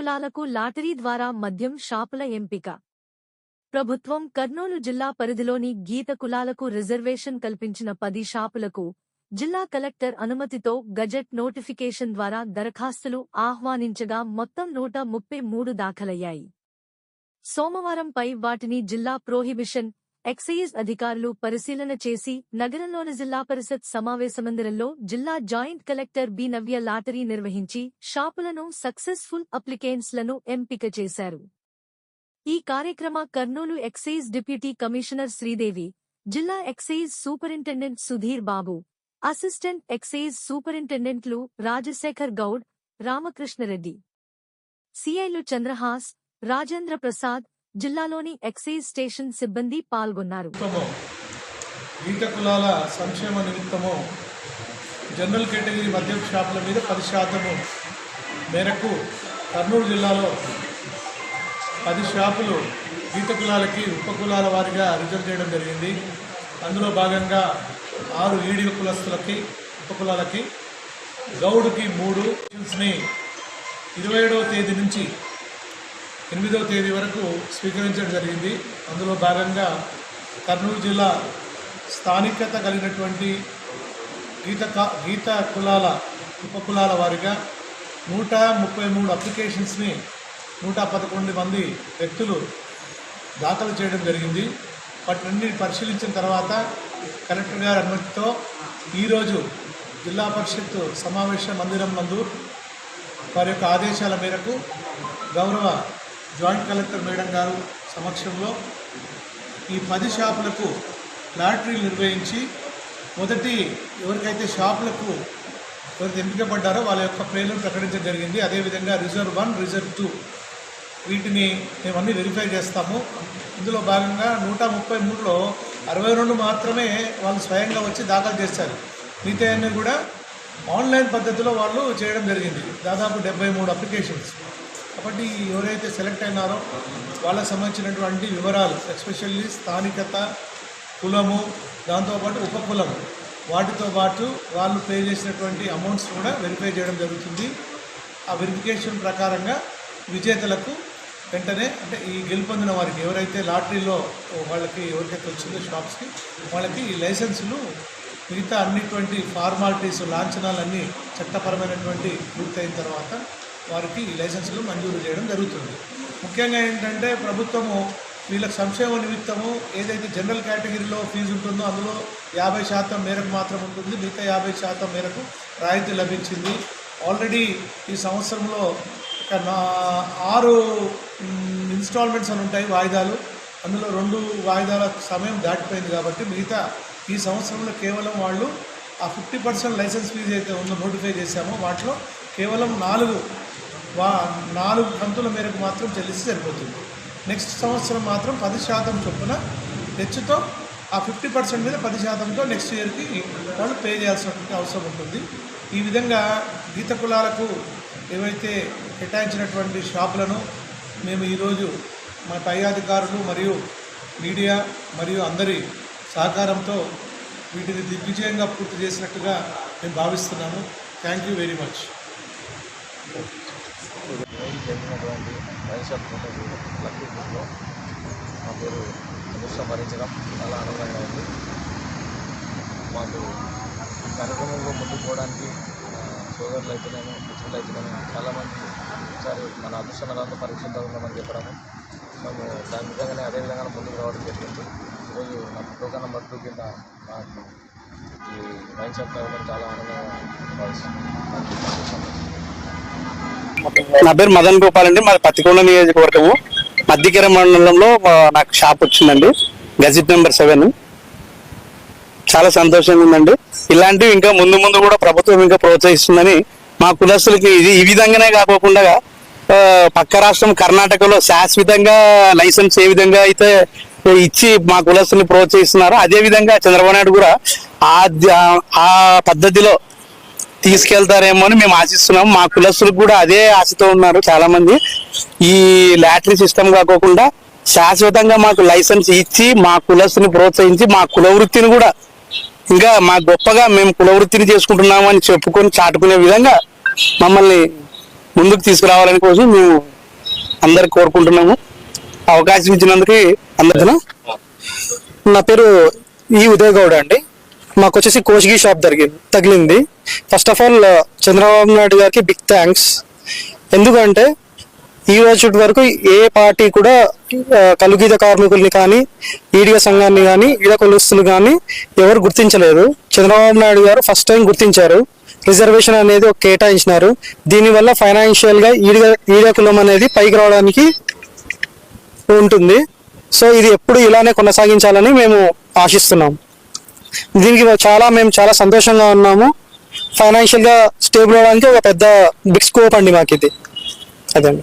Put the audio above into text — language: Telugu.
కులాలకు లాటరీ ద్వారా మద్యం షాపుల ఎంపిక. ప్రభుత్వం కర్నూలు జిల్లా పరిధిలోని గీత కులాలకు రిజర్వేషన్ కల్పించిన పది షాపులకు జిల్లా కలెక్టర్ అనుమతితో గజెట్ నోటిఫికేషన్ ద్వారా దరఖాస్తులు ఆహ్వానించగా మొత్తం నూట ముప్పై మూడు దాఖలయ్యాయి. సోమవారంపై వాటిని జిల్లా ప్రోహిబిషన్ ఎక్సైజ్ అధికారులు పరిశీలన చేసి నగరంలోని జిల్లా పరిషత్ సమావేశమందిరంలో జిల్లా joint collector B Navya lottery నిర్వహించి షాపులను సక్సెస్ఫుల్ అప్లికెంట్స్లను ఎంపిక చేశారు. ఈ కార్యక్రమ Kurnool excise deputy commissioner Sridevi జిల్లా excise superintendent Sudheer Babu assistant excise సూపరింటెండెంట్లు Rajasekhar Goud Ramakrishna Reddy సిఐలు చంద్రహాస్ రాజేంద్ర ప్రసాద్ జిల్లాలోని ఎక్సైజ్ స్టేషన్ సిబ్బంది పాల్గొన్నారు. ఈత గీత కులాల సంక్షేమ నిమిత్తము జనరల్ కేటగిరీ మద్యం షాపుల మీద పది శాతము మేరకు కర్నూలు జిల్లాలో పది షాపులు గీత కులాలకి ఉపకులాల వారిగా రిజర్వ్ చేయడం జరిగింది. అందులో భాగంగా ఆరు ఈడిగ కులస్తులకి ఉపకులాలకి గౌడ్కి మూడు ని ఇరవై ఏడవ తేదీ నుంచి ఎనిమిదవ తేదీ వరకు స్వీకరించడం జరిగింది. అందులో భాగంగా కర్నూలు జిల్లా స్థానికత కలిగినటువంటి గీత కా- గీత కులాల ఉప కులాల వారిగా నూట ముప్పై మూడు అప్లికేషన్స్ని నూట పదకొండు మంది వ్యక్తులు దాఖలు చేయడం జరిగింది. వాటిని పరిశీలించిన తర్వాత కలెక్టర్ గారి అనుమతితో ఈరోజు జిల్లా పరిషత్ సమావేశ మందిరం నందు వారి యొక్క ఆదేశాల మేరకు గౌరవ జాయింట్ కలెక్టర్ మేడం గారు సమక్షంలో ఈ పది షాపులకు లాటరీలు నిర్వహించి మొదటి ఎవరికైతే షాపులకు ఎవరికి ఎంపికబడ్డారో వాళ్ళ యొక్క పేర్లను ప్రకటించడం జరిగింది. అదేవిధంగా రిజర్వ్ వన్ రిజర్వ్ టూ వీటిని మేమన్నీ వెరిఫై చేస్తాము. ఇందులో భాగంగా నూట ముప్పై మూడులో అరవై రెండు మాత్రమే వాళ్ళు స్వయంగా వచ్చి దాఖలు చేస్తారు మిగతా కూడా ఆన్లైన్ పద్ధతిలో వాళ్ళు చేయడం జరిగింది. దాదాపు డెబ్బై మూడు అప్లికేషన్స్. కాబట్టి ఎవరైతే సెలెక్ట్ అయినారో వాళ్ళకి సంబంధించినటువంటి వివరాలు ఎస్పెషల్లీ స్థానికత కులము దాంతోపాటు ఉపకులము వాటితో పాటు వాళ్ళు పే చేసినటువంటి అమౌంట్స్ కూడా వెరిఫై చేయడం జరుగుతుంది. ఆ వెరిఫికేషన్ ప్రకారంగా విజేతలకు వెంటనే అంటే ఈ గెలుపొందిన వారికి ఎవరైతే లాటరీలో వాళ్ళకి ఎవరికైతే వచ్చిందో షాప్స్కి వాళ్ళకి ఈ లైసెన్సులు మిగతా అన్నిటువంటి ఫార్మాలిటీస్ లాంఛనాలన్నీ చట్టపరమైనటువంటి పూర్తయిన తర్వాత వారికి ఈ లైసెన్సులు మంజూరు చేయడం జరుగుతుంది. ముఖ్యంగా ఏంటంటే ప్రభుత్వము వీళ్ళకి సంక్షేమ నిమిత్తము ఏదైతే జనరల్ కేటగిరీలో ఫీజు ఉంటుందో అందులో యాభై శాతం మేరకు మాత్రం ఉంటుంది. మిగతా యాభై శాతం మేరకు రాయితీ లభించింది. ఆల్రెడీ ఈ సంవత్సరంలో ఆరు ఇన్స్టాల్మెంట్స్ అని ఉంటాయి వాయిదాలు. అందులో రెండు వాయిదాల సమయం దాటిపోయింది కాబట్టి మిగతా ఈ సంవత్సరంలో కేవలం వాళ్ళు ఆ ఫిఫ్టీ పర్సెంట్ లైసెన్స్ ఫీజు అయితే ఉందో నోటిఫై చేశామో వాటిలో కేవలం నాలుగు వా నాలుగు కంతుల మేరకు మాత్రం చెల్లిస్తే సరిపోతుంది. నెక్స్ట్ సంవత్సరం మాత్రం పది శాతం చొప్పున హెచ్చుతో ఆ ఫిఫ్టీ పర్సెంట్ మీద పది శాతంతో నెక్స్ట్ ఇయర్కి వాళ్ళు పే చేయాల్సినటువంటి అవసరం ఉంటుంది. ఈ విధంగా గీత కులాలకు ఏవైతే కేటాయించినటువంటి షాపులను మేము ఈరోజు మా పై అధికారులు మరియు మీడియా మరియు అందరి సహకారంతో వీటిని దిగ్విజయంగా పూర్తి చేసినట్టుగా మేము భావిస్తున్నాము. Thank you very much. జరిగినటువంటి వైఎస్ఆర్ కోటకు లక్ష్మీపూర్లో మా పేరు అదృష్టం భరించడం చాలా ఆనందంగా ఉంది. మాకు కార్యక్రమంలో ముందుకు పోవడానికి ఆ, సోదరులు అయితేనేమో మిత్రులు అయితేనేమో చాలామంది ఒకసారి మన అదృష్ట నగరంలో పరీక్షిద్దాం ఉందామని చెప్పడము. మేము దాని విధంగానే అదే విధంగా ముందుకు రావడం జరిగింది. ఈరోజు నా టోకన్ నెంబర్ టూ కింద నాకు ఈ వైన్ షాప్ చాలా ఆనందంగా భావిస్తున్నాను నా పేరు మదన్ గోపాల్ అండి. మాది పత్తికొండ నియోజకవర్గము. మధ్యకెర మండలంలో నాకు షాప్ వచ్చిందండి. గజిట్ నెంబర్ సెవెన్ చాలా సంతోషంగా ఉందండి. ఇలాంటివి ఇంకా ముందు ముందు కూడా ప్రభుత్వం ఇంకా ప్రోత్సహిస్తుందని మా కులస్తులకి ఇది ఈ విధంగానే కాకోకుండా పక్క రాష్ట్రం కర్ణాటకలో శాశ్వతంగా లైసెన్స్ ఏ విధంగా అయితే ఇచ్చి మా కులస్తుల్ని ప్రోత్సహిస్తున్నారో అదే విధంగా చంద్రబాబు నాయుడు కూడా ఆ ఆ పద్ధతిలో తీసుకెళ్తారేమో అని మేము ఆశిస్తున్నాం. మా కులస్తులకు కూడా అదే ఆశతో ఉన్నారు చాలా మంది ఈ లాటరీ సిస్టమ్ కాకోకుండా శాశ్వతంగా మాకు లైసెన్స్ ఇచ్చి మా కులస్తుని ప్రోత్సహించి మా కుల వృత్తిని కూడా ఇంకా మా గొప్పగా మేము కుల వృత్తిని చేసుకుంటున్నామని చెప్పుకొని చాటుకునే విధంగా మమ్మల్ని ముందుకు తీసుకురావాలని కోసం మేము అందరు కోరుకుంటున్నాము. అవకాశం ఇచ్చినందుకు అందరికీ నా పేరు ఈ ఉదయ్ గౌడ్ అండి. మాకు వచ్చేసి కోచిగి షాప్ జరిగింది తగిలింది. First of all Chandrababu Naidu గారికి బిగ్ థ్యాంక్స్ ఎందుకంటే ఈ రోజు వరకు ఏ పార్టీ కూడా uh, కలుగీత కార్మికుల్ని కానీ ఈడియ సంఘాన్ని కానీ ఈడ కొలుస్తులు కానీ ఎవరు గుర్తించలేదు. చంద్రబాబు నాయుడు గారు ఫస్ట్ టైం గుర్తించారు. రిజర్వేషన్ అనేది ఒక కేటాయించినారు. దీనివల్ల ఫైనాన్షియల్గా ఈడిగ ఈడ కులం అనేది పైకి రావడానికి ఉంటుంది. సో ఇది ఎప్పుడు ఇలానే కొనసాగించాలని మేము ఆశిస్తున్నాం. దీనికి చాలా మేము చాలా సంతోషంగా ఉన్నాము. ఫైనాన్షియల్గా స్టేబుల్ అవడానికి ఒక పెద్ద బిగ్ స్కోప్ అండి మాకు ఇది. అదండి